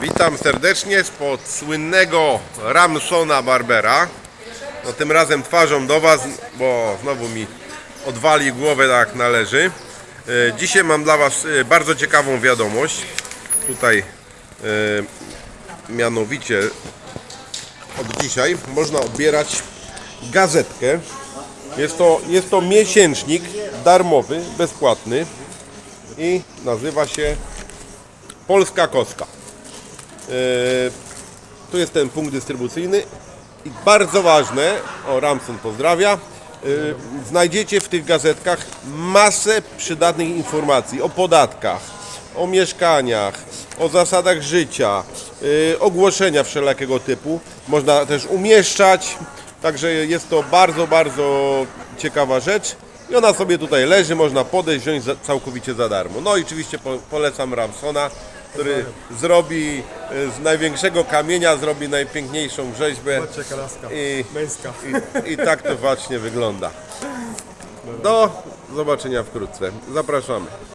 Witam serdecznie spod słynnego Ramsona Barbera. No, tym razem twarzą do Was, bo znowu mi odwali głowę tak należy. E, Dzisiaj mam dla Was e, bardzo ciekawą wiadomość. Tutaj e, mianowicie od dzisiaj można odbierać gazetkę. Jest to, jest to miesięcznik darmowy, bezpłatny i nazywa się Polska Koska. E, Tu jest ten punkt dystrybucyjny i bardzo ważne, o Ramson pozdrawia, e, znajdziecie w tych gazetkach masę przydatnych informacji o podatkach, o mieszkaniach, o zasadach życia, e, ogłoszenia wszelakiego typu. Można też umieszczać, także jest to bardzo, bardzo ciekawa rzecz. I ona sobie tutaj leży, można podejść, wziąć całkowicie za darmo. No i oczywiście po, polecam Ramsona, który zrobi e, z największego kamienia, zrobi najpiękniejszą rzeźbę. I, Męska. i, I tak to właśnie wygląda. Do zobaczenia wkrótce. Zapraszamy.